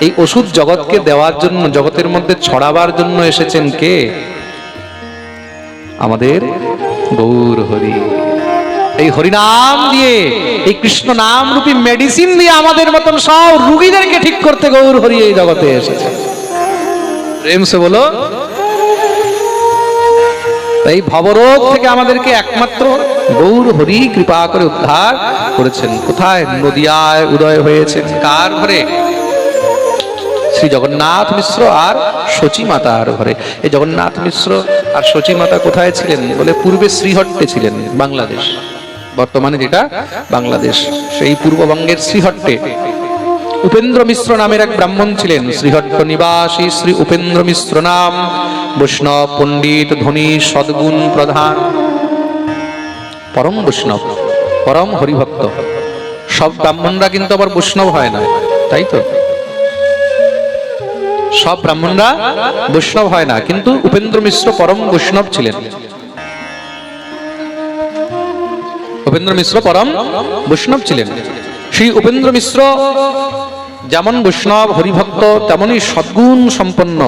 এই ওষুধ জগৎকে দেওয়ার জন্য, জগতের মধ্যে ছড়াবার জন্য এসেছেন কে? আমাদের গৌর হরি। এই হরিনাম দিয়ে, এই কৃষ্ণ নাম রূপী মেডিসিন দিয়ে আমাদের মতন সব রুগীদেরকে ঠিক করতে গৌর হরি এই জগতে এসেছে। প্রেম সে বলো। এই ভবরোগ থেকে আমাদেরকে একমাত্র গৌর হরি কৃপা করে উদ্ধার করেছেন। কোথায়? নদিয়ায় উদয় হয়েছে। কার ঘরে? শ্রী জগন্নাথ মিশ্র আর শচী মাতার ঘরে। এই জগন্নাথ মিশ্র আর শচী মাতা কোথায় ছিলেন বলে পূর্বে শ্রীহট্টে ছিলেন বাংলাদেশ। বর্তমানে যেটা বাংলাদেশ, সেই পূর্ববঙ্গের শ্রীহট্টে। উপেন্দ্র মিশ্র নামের এক ব্রাহ্মণ ছিলেন। শ্রীহট্ট নিবাসী শ্রী উপেন্দ্র মিশ্র নাম। বৈষ্ণব পণ্ডিত ধনী সদ্গুণ প্রধান। পরম বৈষ্ণব, পরম হরিভক্ত। সব ব্রাহ্মণরা কিন্তু আবার বৈষ্ণব হয় না, তাই তো? সব ব্রাহ্মণরা বৈষ্ণব হয় না, কিন্তু উপেন্দ্র মিশ্র পরম বৈষ্ণব ছিলেন। উপেন্দ্র মিশ্র পরম বৈষ্ণব ছিলেন। সেই উপেন্দ্র মিশ্র যেমন বৈষ্ণব হরিভক্ত তেমনই সদ্গুণ সম্পন্ন।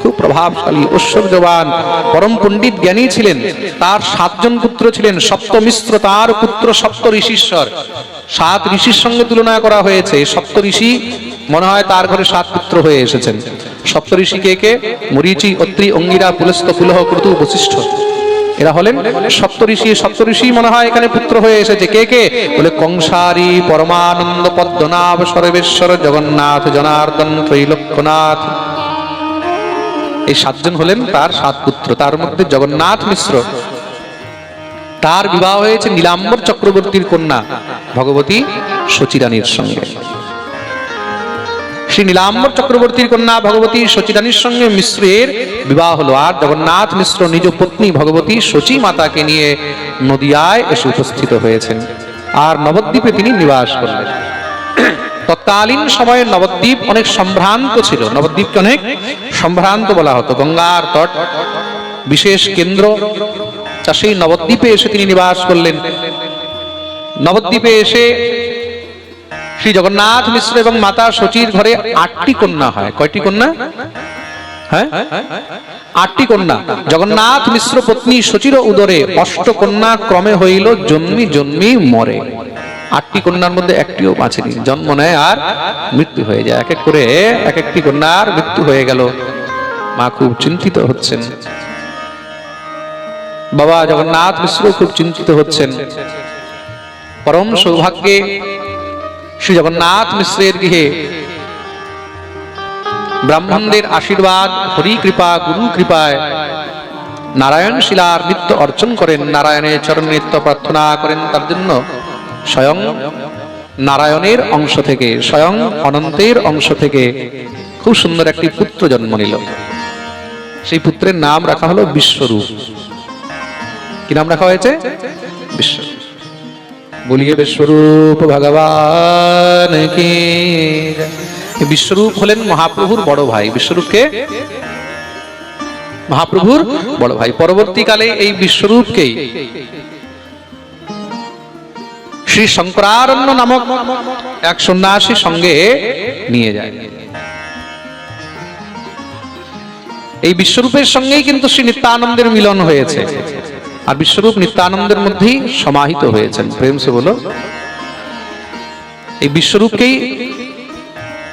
খুব প্রভাবশালী, ঐশ্বর্যবান, পরম পণ্ডিত জ্ঞানী ছিলেন। তার সাতজন পুত্র ছিলেন সপ্তমিশ্র তার পুত্র সপ্ত ঋষিশ্বর। সাত ঋষির সঙ্গে তুলনা করা হয়েছে। সপ্ত ঋষি, মনে হয় তার ঘরে সাত পুত্র হয়ে এসেছেন। সপ্ত ঋষি কে কে? মরিচি, অত্রি, অঙ্গিরা, পুলস্ত, পুলহ, ক্রতু, বশিষ্ঠ। এরা হলেন সপ্তঋষি সপ্তঋষি মনে হয় এখানে পুত্র হয়ে এসেছে। কে কে? বলে কংসারী পরমানন্দ পদ্মনাভ সর্বেশ্বর জগন্নাথ জনার্দন ত্রৈলোক্যনাথ। এই সাতজন হলেন তার সাত পুত্র। তার মধ্যে জগন্নাথ মিশ্র। তার বিবাহ হয়েছে নীলাম্বর চক্রবর্তীর কন্যা, ভগবতী সচিরানীর সঙ্গে। শ্রী নীলাম্বর চক্রবর্তীর কন্যা ভগবতী সচিরানীর সঙ্গে মিশ্রের বিবাহ হলো। আর জগন্নাথ মিশ্র নিজ পত্নী ভগবতী সচী মাতাকে নিয়ে নদিয়ায় এসে উপস্থিত হয়েছেন। আর নবদ্বীপে তিনি নিবাস করলেন। তৎকালীন সময়ে নবদ্বীপ অনেক সম্ভ্রান্ত ছিল। নবদ্বীপকে অনেক সম্ভ্রান্ত বলা হতো। গঙ্গার তট, বিশেষ কেন্দ্র, তা সেই নবদ্বীপে এসে তিনি নিবাস করলেন। নবদ্বীপে এসে শ্রী জগন্নাথ মিশ্র এবং মাতা সচির ঘরে আটটি কন্যা হয়। কয়টি কন্যা? হ্যাঁ? আটটি কন্যা। জগন্নাথ মিশ্র পত্নী সচির উদরে অষ্ট কন্যা ক্রমে হইল জন্মি জন্মি, মরে। আটটি কন্যার মধ্যে একটিও বাঁচেনি। জন্ম নেয় আর মৃত্যু হয়ে যায়। এক এক করে এক একটি কন্যার মৃত্যু হয়ে গেল। মা খুব চিন্তিত হচ্ছেন। বাবা জগন্নাথ মিশ্র খুব চিন্তিত হচ্ছেন। পরম সৌভাগ্যে শ্রী জগন্নাথ মিশ্রের গৃহে। ব্রাহ্মণদের আশীর্বাদ, হরি কৃপা, গুরু কৃপায় নারায়ণ শিলার নিত্য অর্চন করেন, নারায়ণের চরণ নিত্য প্রার্থনা করেন তার জন্য স্বয়ং নারায়ণের অংশ থেকে, স্বয়ং অনন্তের অংশ থেকে খুব সুন্দর একটি পুত্র জন্ম নিল। সেই পুত্রের নাম রাখা হলো বিশ্বরূপ। কি নাম রাখা হয়েছে? বিশ্বরূপ। বলিয়ে বিশ্বরূপ ভগবান কি। বিশ্বরূপ হলেন মহাপ্রভুর বড় ভাই। বিশ্বরূপকে মহাপ্রভুর বড় ভাই। পরবর্তীকালে এই বিশ্বরূপকেই শ্রী শঙ্করারণ্য নামক এক সন্ন্যাসী সঙ্গে নিয়ে যায়। এই বিশ্বরূপের সঙ্গেই কিন্তু শ্রী নিত্যানন্দের মিলন হয়েছে। আর বিশ্বরূপ নিত্যানন্দের মধ্যেই সমাহিত হয়েছেন। প্রেম সে বলো। এই বিশ্বরূপকেই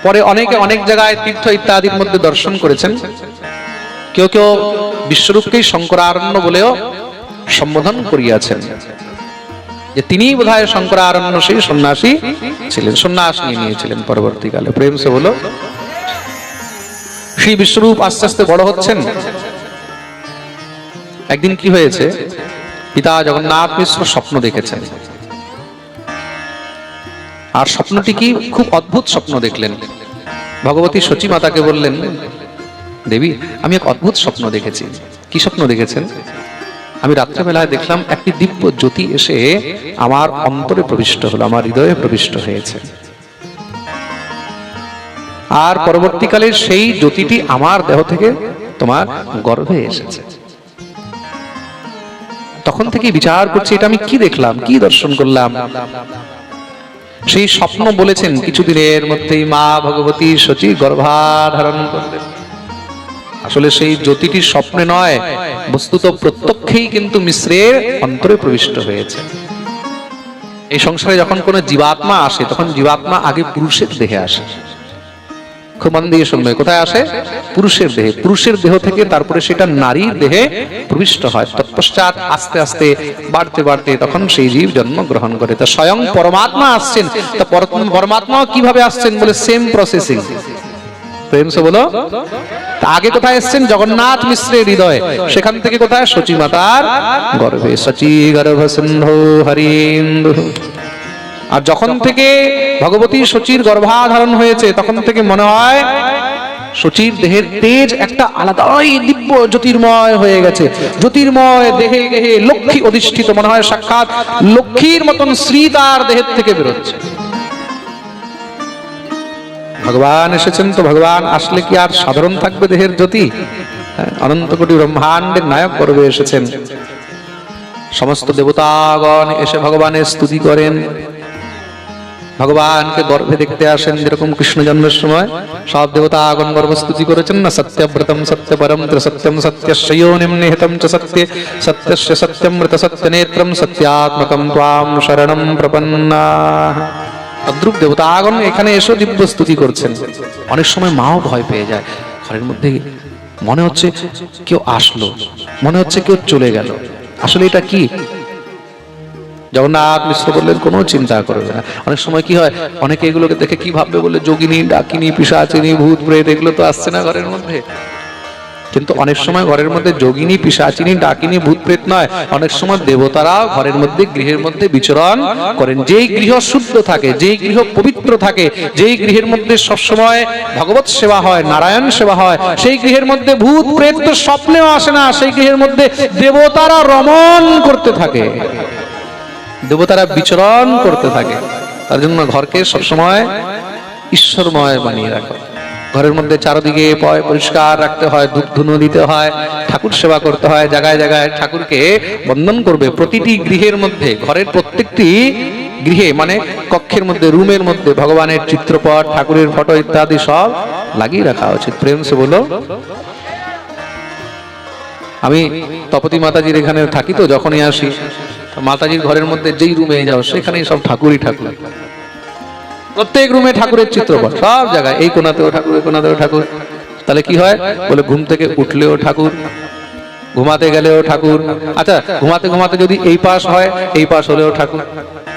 পরে অনেকে অনেক জায়গায় তীর্থ ইত্যাদির মধ্যে দর্শন করেছেন। কেউ কেউ বিশ্বরূপকেই শঙ্করারণ্য বলেও সম্বোধন করিয়াছেন। যে তিনি বোধহয় শঙ্করারণ্য, সেই সন্ন্যাসী ছিলেন, সন্ন্যাস নিয়ে নিয়েছিলেন পরবর্তীকালে। প্রেম সে বলো। সেই বিশ্বরূপ আস্তে আস্তে বড় হচ্ছেন। একদিন কি হয়েছে? পিতা জগন্নাথ মিশ্র স্বপ্ন দেখেছেন। আর স্বপ্নটি কি খুব অদ্ভুত স্বপ্ন দেখলেন? ভগবতী সচী মাতাকে বললেন, দেবী, আমি এক অদ্ভুত স্বপ্ন দেখেছি। কি স্বপ্ন দেখেছেন? আমি রাত্রেবেলায় দেখলাম একটি দিব্য জ্যোতি এসে আমার অন্তরে প্রবিষ্ট হলো, আমার হৃদয়ে প্রবিষ্ট হয়েছে। আর পরবর্তীকালে সেই জ্যোতিটি আমার দেহ থেকে তোমার গর্ভে এসেছে। তখন থেকে বিচার করছি, এটা আমি কি দেখলাম? কি দর্শন করলাম? সেই স্বপ্ন বলেছেন কিছুদিনের মধ্যেই মা ভগবতী সচি গর্ভাধারণ করলেন আসলে সেই জ্যোতিটি স্বপ্নে নয়, বস্তুত প্রত্যক্ষেই কিন্তু মিশ্রের অন্তরে প্রবিষ্ট হয়েছে। এই সংসারে যখন কোনো জীবাত্মা আসে, তখন জীবাত্মা আগে পুরুষের দেহে আসে। খুব মন দিয়ে শুনবে। কোথায় আসে? পুরুষের দেহে। পুরুষের দেহ থেকে তারপরে সেটা নারীর দেহে প্রবিষ্ট হয়। তৎপশ্চাৎ আস্তে আস্তে বাড়তে বাড়তে তখন সেই জীব জন্ম গ্রহণ করে। তা স্বয়ং পরমাত্মা আসছেন। তা পর- পরমাত্মা কীভাবে আসছেন বলে সেম প্রসেসিং প্রেম সে বলো তা আগে কোথায় এসছেন? জগন্নাথ মিশ্রের হৃদয়। সেখান থেকে কোথায়? সচী মাতার গর্ভে। সচী গর্ভ সিন্ধু হরিন্দু আর যখন থেকে ভগবতী সচির গর্ভাধারণ হয়েছে তখন থেকে মনে হয় সচির দেহের তেজ একটা আলাদাই দিব্য জ্যোতির্ময় হয়ে গেছে। জ্যোতির্ময় দেহে দেহে লক্ষ্মী অধিষ্ঠিত মনে হয় সাক্ষাৎ লক্ষ্মীর মতন শ্রী তার দেহের থেকে বেরোচ্ছে। ভগবান এসেছেন তো ভগবান আসলে কি আর সাধারণ থাকবে দেহের জ্যোতি? হ্যাঁ, অনন্ত কোটি ব্রহ্মাণ্ডের নায়ক গর্বে এসেছেন। সমস্ত দেবতাগণ এসে ভগবানের স্তুতি করেন। ভগবানকে গর্ভে দেখতে আসেন যেরকম কৃষ্ণ জন্মের সময়। সব দেবতা আগন গর্ভ স্তুতি করেছেন না, সত্যব্রতম সত্য সত্যপরম সত্যম সত্যশয়োনিম নিহিতম চ সত্যে, সত্যস্য সত্যমৃত সত্যনেত্রম সত্যাত্মকম ত্বাম শরণম প্রপন্না। দেবতা আগন এখানে এসে দিব্য স্তুতি করছেন। অনেক সময় মাও ভয় পেয়ে যায়। ঘরের মধ্যে মনে হচ্ছে কেউ আসলো, মনে হচ্ছে কেউ চলে গেল। আসলে এটা কি? জগন্নাথ মিশ্র বললেন কোনো চিন্তা করবে না। অনেক সময় কি হয়, অনেকে এগুলোকে দেখে কি ভাববে বলে, যোগিনী, ডাকিনী, পিসাচিনী, ভূত, প্রেত, এগুলো তো আসছে না ঘরের মধ্যে। কিন্তু অনেক সময় ঘরের মধ্যে যোগিনী, পিসাচিনী, ডাকিনী, ভূত, প্রেত নয়। অনেক সময় দেবতারাও ঘরের মধ্যে, গৃহের মধ্যে বিচরণ করেন। যেই গৃহ শুদ্ধ থাকে, যেই গৃহ পবিত্র থাকে, যেই গৃহের মধ্যে সবসময় ভগবত সেবা হয়, নারায়ণ সেবা হয়, সেই গৃহের মধ্যে ভূত, প্রেত তো স্বপ্নেও আসে না, সেই গৃহের মধ্যে দেবতারা রমণ করতে থাকে। দেবতারা বিচরণ করতে থাকে। তার জন্য ঘরকে সবসময় ঈশ্বরময় বানিয়ে রাখো। ঘরের মধ্যে চারদিকে পরিষ্কার রাখতে হয় দুধ ধুনো দিতে হয়, ঠাকুর সেবা করতে হয়, জায়গায় জায়গায় ঠাকুরকে বন্ধন করবে। প্রতিটি গৃহের মধ্যে, ঘরের প্রত্যেকটি গৃহে মানে কক্ষের মধ্যে, রুমের মধ্যে, ভগবানের চিত্রপট, ঠাকুরের ফটো ইত্যাদি সব লাগিয়ে রাখা উচিত। প্রেম সে বলো আমি তপতি মাতাজির এখানে থাকি তো, যখনই আসি মাতাজির ঘরের মধ্যে যেই রুমে যাও, সেখানেই সব ঠাকুরই ঠাকুর। প্রত্যেক রুমে ঠাকুরের চিত্রপট সব জায়গায়, এই কোনাতেও ঠাকুর, এই কোনাতেও ঠাকুর। তাহলে কি হয়? বলে ঘুম থেকে উঠলেও ঠাকুর, ঘুমাতে গেলেও ঠাকুর। আচ্ছা ঘুমাতে ঘুমাতে যদি এই পাশ হয়, এই পাশ হলেও ঠাকুর।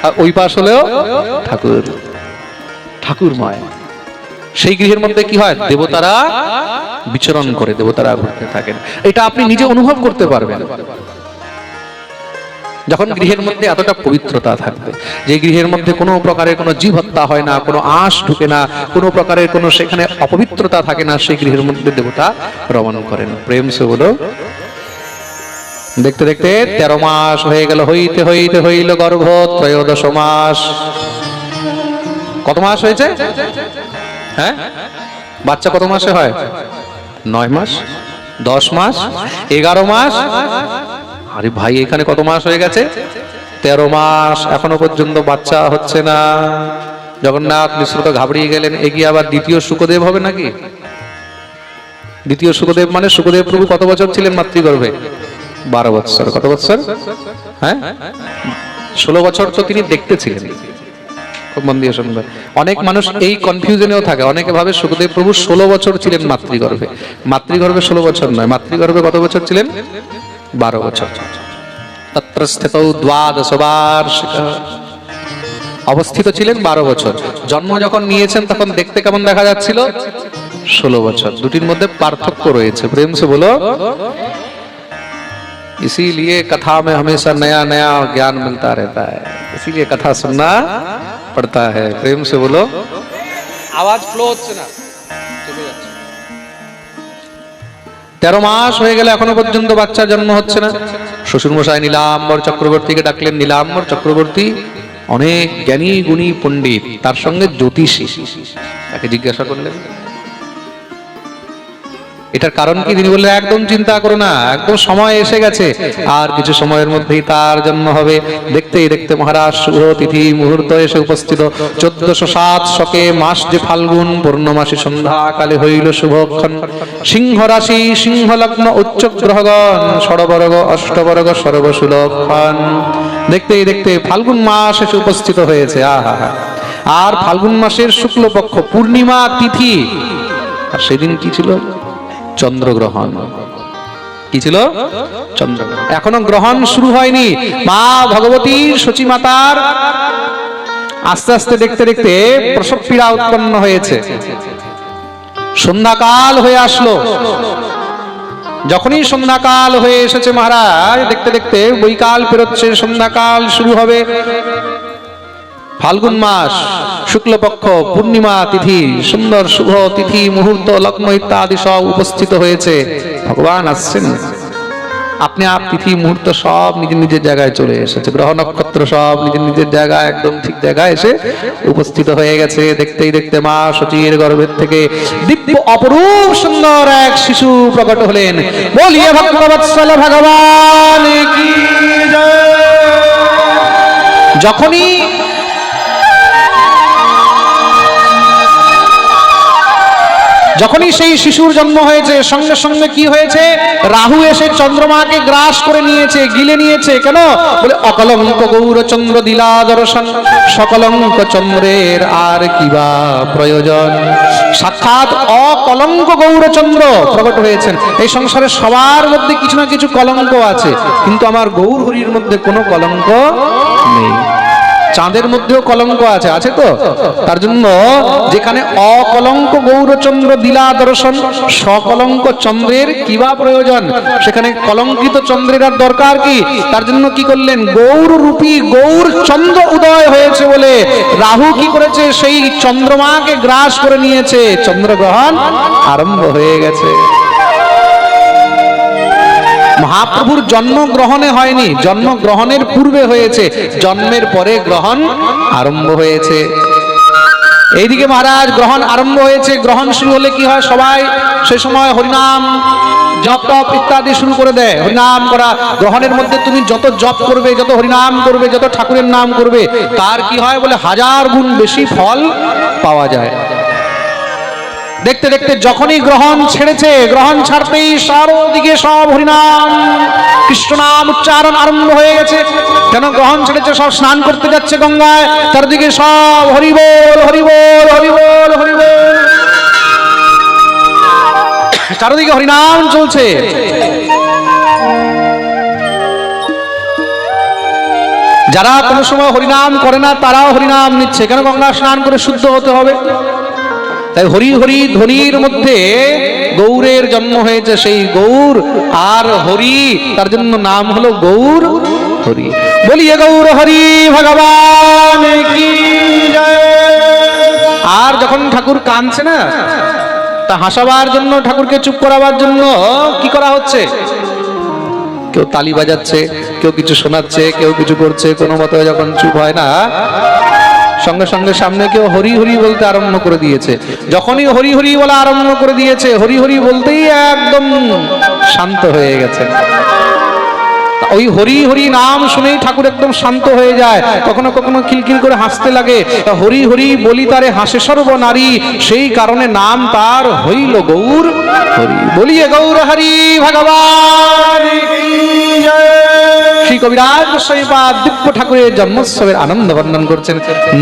আর ওই পাশ হলেও ঠাকুর। ঠাকুরময়। সেই গৃহের মধ্যে কি হয়? দেবতারা বিচরণ করে, দেবতারা ঘুরতে থাকেন। এটা আপনি নিজে অনুভব করতে পারবেন। যখন গৃহের মধ্যে এতটা পবিত্রতা থাকবে যে গৃহের মধ্যে কোনো প্রকারের কোনো জীব হত্যা হয় না কোনো আঁশ ঢুকে না কোনো প্রকারের কোনো সেখানে অপবিত্রতা থাকে না সেই গৃহের মধ্যে দেবতা রমণ করেন। প্রেম সে বলো দেখতে দেখতে তেরো মাস হয়ে গেল হইতে হইতে হইল গর্ভ ত্রয়োদশ মাস। কত মাস হয়েছে? হ্যাঁ? বাচ্চা কত মাসে হয়? নয় মাস? দশ মাস? এগারো মাস? আরে ভাই, এখানে কত মাস হয়ে গেছে? তেরো মাস, এখনও পর্যন্ত বাচ্চা হচ্ছে না। জগন্নাথ মিশ্র তো ঘাবড়িয়ে গেলেন, এগিয়ে আবার দ্বিতীয় সুখদেব হবে নাকি? দ্বিতীয় সুখদেব মানে সুখদেব প্রভু কত বছর ছিলেন মাতৃগর্ভে? বারো বছর কত বছর হ্যাঁ? ষোলো বছর তো তিনি দেখতে ছিলেন। খুব মন দিয়ে শুনবে অনেক মানুষ এই কনফিউশনেও থাকে। অনেকে ভাবে সুখদেব প্রভু ষোলো বছর ছিলেন মাতৃগর্ভে। মাতৃগর্ভে ষোলো বছর নয়। মাতৃগর্ভে কত বছর ছিলেন? বারো বছর তত্র স্থিত দ্বাদশ বার্ষিক অবস্থিত ছিলেন বারো বছর জন্ম যখন নিয়েছেন তখন দেখতে কেমন দেখা যাচ্ছিল ষোলো বছর দুটির মধ্যে পার্থক্য রয়েছে প্রেম সে বলো इसीलिए कथा में हमेशा नया नया ज्ञान मिलता रहता है इसीलिए कथा सुनना पड़ता है प्रेम से बोलो আওয়াজ ফ্লো হচ্ছে না তেরো মাস হয়ে গেলে, এখনও পর্যন্ত বাচ্চার জন্ম হচ্ছে না। শ্বশুরমশাই নীলাম্বর চক্রবর্তীকে ডাকলেন। নীলাম্বর চক্রবর্তী অনেক জ্ঞানী, গুণী পণ্ডিত, তার সঙ্গে জ্যোতিষী। তাকে জিজ্ঞাসা করলেন এটার কারণ কি? তিনি বললেন, একদম চিন্তা করো না, একদম সময় এসে গেছে। আর কিছু সময়ের মধ্যেই তার জন্ম হবে। দেখতেই দেখতে মহারাজ শুভ তিথি মুহূর্ত এসে উপস্থিত। চোদ্দশো সাত শকে মাস যে ফাল্গুন, পূর্ণমাসী সন্ধ্যাকালে হইল শুভক্ষণ। সিংহ রাশি সিংহ লগ্ন উচ্চ গ্রহগণ, ষড়বর্গ, অষ্টবর্গ, সর্বসুলক্ষণ। দেখতেই দেখতে ফাল্গুন মাস এসে উপস্থিত হয়েছে। আহা আর ফাল্গুন মাসের শুক্লপক্ষ পূর্ণিমা তিথি। আর সেদিন কি ছিল? চন্দ্রগ্রহণ। কি ছিল? চন্দ্র এখনও গ্রহণ শুরু হয়নি। মা ভগবতী সচী মাতার আস্তে আস্তে দেখতে দেখতে প্রসব পীড়া উৎপন্ন হয়েছে। সন্ধ্যাকাল হয়ে আসলো। যখনই সন্ধ্যাকাল হয়ে এসেছে মহারাজ, দেখতে দেখতে বৈকাল পেরোচ্ছে সন্ধ্যাকাল শুরু হবে। ফাল্গুন মাস, শুক্লপক্ষ, পূর্ণিমা তিথি, সুন্দর শুভ তিথি, মুহূর্ত, লগ্ন ইত্যাদি সব উপস্থিত হয়েছে। ভগবান আসছেন। আপনি আপ তিথি, মুহূর্ত সব নিজের নিজের জায়গায় চলে এসেছে। গ্রহ নক্ষত্র সব নিজের নিজের জায়গায়, একদম ঠিক জায়গায় এসে উপস্থিত হয়ে গেছে। দেখতেই দেখতে মা সচির গর্ভের থেকে দিব্য অপরূপ সুন্দর এক শিশু প্রকট হলেন। বলিয়ে ভক্তবৎসল ভগবান কি। যখনই যখনই সেই শিশুর জন্ম হয়েছে, সঙ্গে সঙ্গে কি হয়েছে? রাহু এসে চন্দ্রমাকে গ্রাস করে নিয়েছে, গিলে নিয়েছে। কেন? বলে, অকলঙ্ক গৌরচন্দ্র দিলা দর্শন সকলঙ্ক চন্দ্রের আর কিবা প্রয়োজন? সাক্ষাৎ অকলঙ্ক গৌরচন্দ্র প্রকট হয়েছেন। এই সংসারে সবার মধ্যে কিছু না কিছু কলঙ্ক আছে, কিন্তু আমার গৌর হরির মধ্যে কোনো কলঙ্ক নেই। চাঁদের মধ্যেও কলঙ্ক আছে আছে তো? তার জন্য যেখানে অকলঙ্ক গৌরচন্দ্র দিলা দর্শন সকলঙ্ক চন্দ্রের কিবা প্রয়োজন, সেখানে কলঙ্কিত চন্দ্রের আর দরকার কি? তার জন্য কি করলেন? গৌর রূপী গৌর চন্দ্র উদয় হয়েছে বলে রাহু কি করেছে? সেই চন্দ্রমাকে গ্রাস করে নিয়েছে। চন্দ্রগ্রহণ আরম্ভ হয়ে গেছে। মহাপ্রভুর জন্ম গ্রহণে হয়নি জন্ম গ্রহণের পূর্বে হয়েছে, জন্মের পরে গ্রহণ আরম্ভ হয়েছে। এইদিকে মহারাজ, গ্রহণ আরম্ভ হয়েছে, গ্রহণ শুরু হলে কি হয় সবাই? সে সময় হরিনাম, জপ টপ ইত্যাদি শুরু করে দেয়। হরিনাম করা, গ্রহণের মধ্যে তুমি যত জপ করবে, যত হরিনাম করবে, যত ঠাকুরের নাম করবে, তার কি হয় বলে হাজার গুণ বেশি ফল পাওয়া যায়। দেখতে দেখতে যখনই গ্রহণ ছেড়েছে, গ্রহণ ছাড়তেই চারোদিকে সব হরিনাম। কৃষ্ণ নাম উচ্চারণ আরম্ভ হয়ে গেছে। কেন গ্রহণ ছেড়েছে, সব স্নান করতে যাচ্ছে গঙ্গায়। চারদিকে সব হরিবোল হরিবোল হরিবোল হরিবোল। চারদিকে হরিনাম চলছে। যারা কোনো সময় হরিনাম করে না, তারাও হরিনাম নিচ্ছে। কেন গঙ্গা স্নান করে শুদ্ধ হতে হবে? তাই হরি হরি ধ্বনির মধ্যে গৌরের জন্ম হয়েছে সেই গৌর, আর হরি, তার জন্য নাম হলো গৌর হরি। বলিয়ে গৌর হরি, ভগবান আর যখন ঠাকুর কাঁদছে না, তা হাসাবার জন্য, ঠাকুরকে চুপ করাবার জন্য কি করা হচ্ছে? কেউ তালি বাজাচ্ছে, কেউ কিছু শোনাচ্ছে, কেউ কিছু করছে, কোনো মতো যখন চুপ হয় না সঙ্গে সঙ্গে সামনে কেউ হরি হরি বলতে আরম্ভ করে দিয়েছে। যখনই হরি হরি বলা আরম্ভ করে দিয়েছে, হরি হরি বলতেই একদম শান্ত হয়ে গেছে। ওই হরি হরি নাম শুনেই ঠাকুর একদম শান্ত হয়ে যায়। কখনো কখনো খিলখিল করে হাসতে লাগে। হরি হরি বলি তারে হাসে সর্ব নারী সেই কারণে নাম তার হইল গৌর হরি। বলিয়ে গৌর হরি, ভগবান। শ্রী কবিরাজ গোস্বামীপাদ দিব্য ঠাকুরের জন্মোৎসবের আনন্দ বর্ণন করছেন।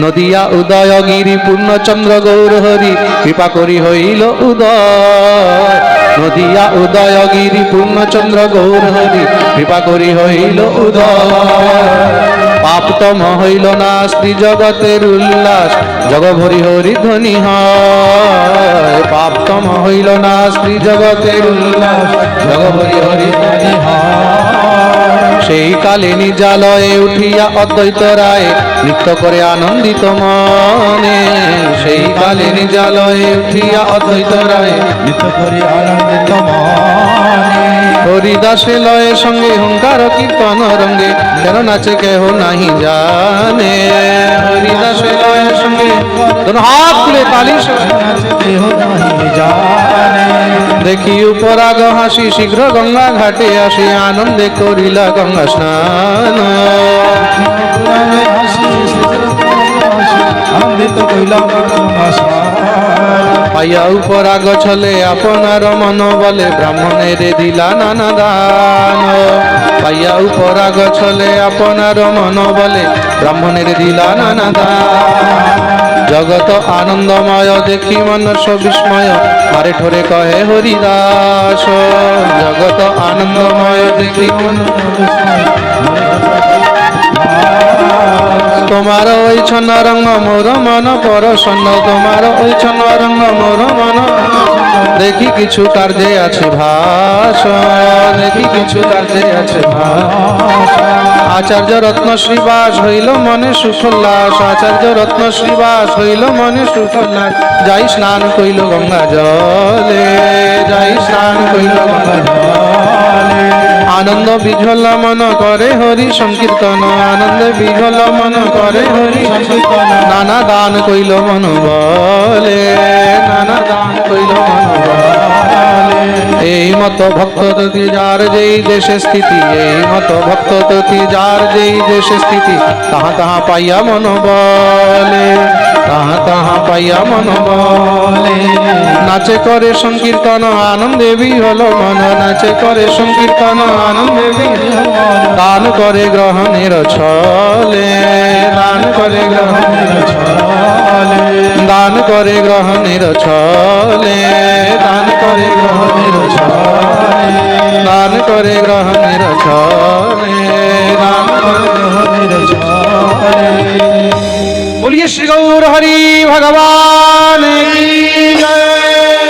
নদিয়া উদয় উদয়গিরি, পূর্ণচন্দ্র গৌর হরি কৃপা করি হইল উদয়। নদিয়া উদয় উদয়গিরি, পূর্ণচন্দ্র গৌর হরি কৃপা করি হইল উদয়। পাপতম হইল না শ্রী জগতের উল্লাস, জগভরি হরি ধ্বনি হয়। পাপতম হইল না শ্রী জগতের উল্লাস, জগভরি হরি ধ্বনি হয়। সেই কালে নিজালয়ে উঠিয়া অদ্বৈত রায় নৃত্য করে আনন্দিত মনে। সেই কালে নিজালয়ে উঠিয়া অদ্বৈত রায় নিত্য করি আনন্দিত মনে। হরিদাসে লয়ে সঙ্গে হুঙ্কার কীর্তন রঙ্গে কেন নাচে কেহ নাহি জানে। হরিদাসে লয়ে সঙ্গে হাত তুলে তালি কেহ নাহি জানে। দেখি উপরাগ হাসি শীঘ্র গঙ্গা ঘাটে আসি, আনন্দে করিলা গঙ্গা পুরাণে হাসি আনন্দিত কইলাম পাইয়া উপরাগ ছলে আপনার মন বলে ব্রাহ্মণের দিলা নানা দান। পাইয়া উপরাগ ছলে আপনার মন বলে ব্রাহ্মণের দিলা নানা দান। জগত আনন্দময়, দেখি মনস বিস্ময় মারে ঠোরে কহে, হরিদাস, জগত আনন্দময়, দেখি তোমার ওই ছন রঙ্গ মোর মন পরশন তোমার ওই ছন রঙ্গ মোর মন দেখি কিছু কার্যে আছে ভাষ দেখি কিছু কার্যে আছে ভাষ আচার্য রত্ন শ্রীবাস হইল মনে সুখোল্লাস। আচার্য রত্ন শ্রীবাস হইল মনে সুখোল্লাস। যাই স্নান কইল গঙ্গা জলে, যাই স্নান কইল গঙ্গা জলে। আনন্দ বিঝল মন করে হরি সংকীর্তন। আনন্দ বিঝল মন করে হরি সংকীর্তন। নানা দান কইল মন বলে, নানা দান কইল মন এই মত ভক্ত ততি যার যেই দেশে স্থিতি, এই মত ভক্ত ততি যার যেই দেশে স্থিতি, তাহা তাহা পাইয়া মন বলে তাহা তাহা পাইয়া মন বলে নাচে করে সংকীর্তন, আনন্দে বিহল মন, নাচে করে সংকীর্তন, আনন্দে। দান করে গ্রহণের ছলে দান করে গ্রহণের ছলে। দান করে গ্রহণের ছলে দান করে গ্রহণের ছলে। দান করে গ্রহণের ছলে বলিয়ে শ্রী গৌর হরি ভগবান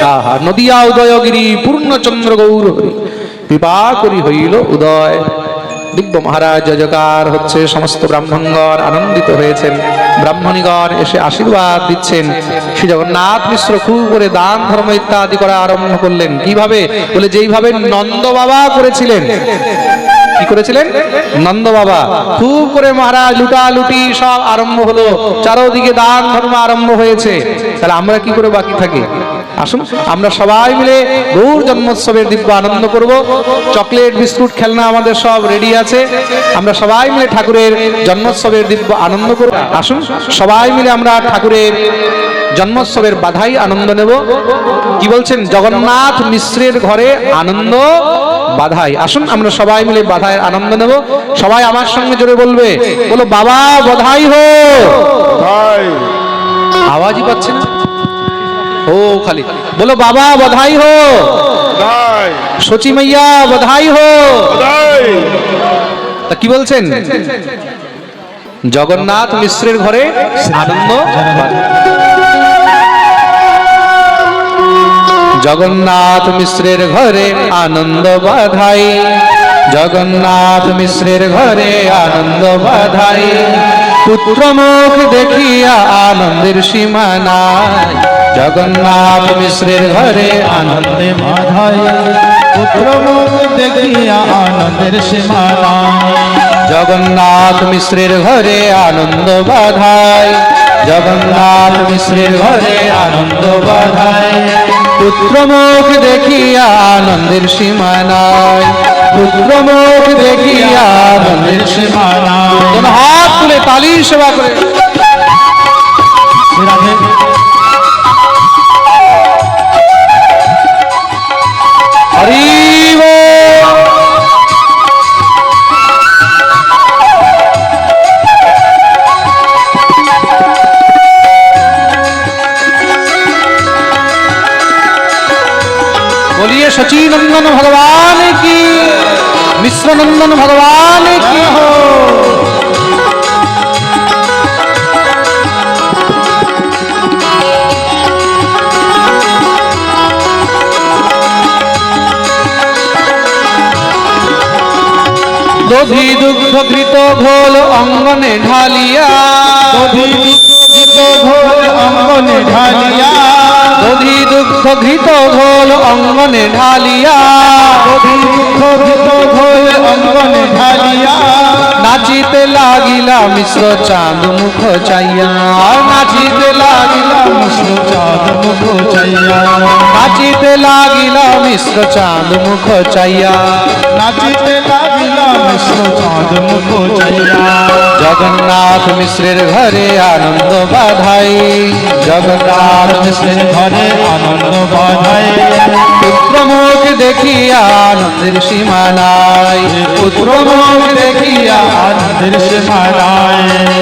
তাহা। নদিয়া উদয়গিরি পূর্ণচন্দ্র গৌর হরি, কৃপা করি হইল উদয় দিব্য মহারাজ জয়কার হচ্ছে সমস্ত ব্রাহ্মণগণ আনন্দিত হয়েছেন। ব্রাহ্মণীগণ এসে আশীর্বাদ দিচ্ছেন। শ্রী জগন্নাথ মিশ্র খুব করে দান, ধর্ম ইত্যাদি করা আরম্ভ করলেন। কীভাবে? বলে যেইভাবে নন্দ বাবা করেছিলেন। কি করেছিলেন? নন্দ বাবা। খুব করে মহারাজ লুটালুটি সব আরম্ভ হলো। চারোদিকে দান, ধর্ম আরম্ভ হয়েছে। তাহলে আমরা কি করে বাকি থাকি? আসুন আমরা সবাই মিলে গৌর জন্মোৎসবের দিব্য আনন্দ করব। চকলেট বিস্কুট খেলনা আমাদের সব রেডি আছে। আমরা সবাই মিলে ঠাকুরের জন্মোৎসবের দিব্য আনন্দ করব। আসুন সবাই মিলে আমরা ঠাকুরের জন্মোৎসবের বাধাই আনন্দ নেব। কি বলছেন? জগন্নাথ মিশ্রের ঘরে আনন্দ বাধাই। আসুন আমরা সবাই মিলে বাধায় আনন্দ নেব। সবাই আমার সঙ্গে জোরে বলবে। বলো বাবা বাধাই হো। আওয়াজই পাচ্ছে ও খালি বলো বাবা বধাই হো। সচি মাইয়া বধাই হো। তা কি বলছেন? জগন্নাথ মিশ্রের ঘরে আনন্দ জগন্নাথ মিশ্রের ঘরে আনন্দ বাধাই। জগন্নাথ মিশ্রের ঘরে আনন্দ বাধাই। পুত্র মুখ দেখিয়া আনন্দের সীমা নাই জগন্নাথ মিশ্রের ঘরে আনন্দ বাধাই পুত্র মুখ দেখিয়া আনন্দের সীমানা জগন্নাথ মিশ্রের ঘরে আনন্দ বাধাই জগন্নাথ মিশ্রের ঘরে আনন্দ বাধাই পুত্র মুখ দেখিয়া আনন্দের সীমা নাই পুত্র মুখ দেখিয়া হাত তুলে তালির সেবা করে। হরি কৃষ্ণনন্দন ভগবান কি হো? দধি দুগ্ধকৃত ঘোল অঙ্গনে ঢালিয়া। দধি দুগ্ধকৃত ঘোল অঙ্গনে ঢালিয়া। দুগ্ধ ঘৃত ঘোল অঙ্গনে ঢালিয়া দুঃখ ঘৃত ঘোল অঙ্গনে ঢালিয়া। নাচিতে লাগিলা মিশ্র চাঁদ মুখ চাইয়া। নাচিতে লাগিলা মিশ্র চাঁদ মুখ চাইয়া নাচিতে লাগিলা মিশ্র চাঁদ মুখ চাইয়া। নাচিতে লাগিলা মিশ্র চাঁদ মুখ চাইয়া। জগন্নাথ মিশ্রের ঘরে আনন্দ বাধাই। জগন্নাথ মিশ্রের ঘরে আনন্দ বাধাই। পুত্র দেখিয়া আনন্দের সীমা নাই। পুত্র দেখিয়া আনন্দের সীমানায়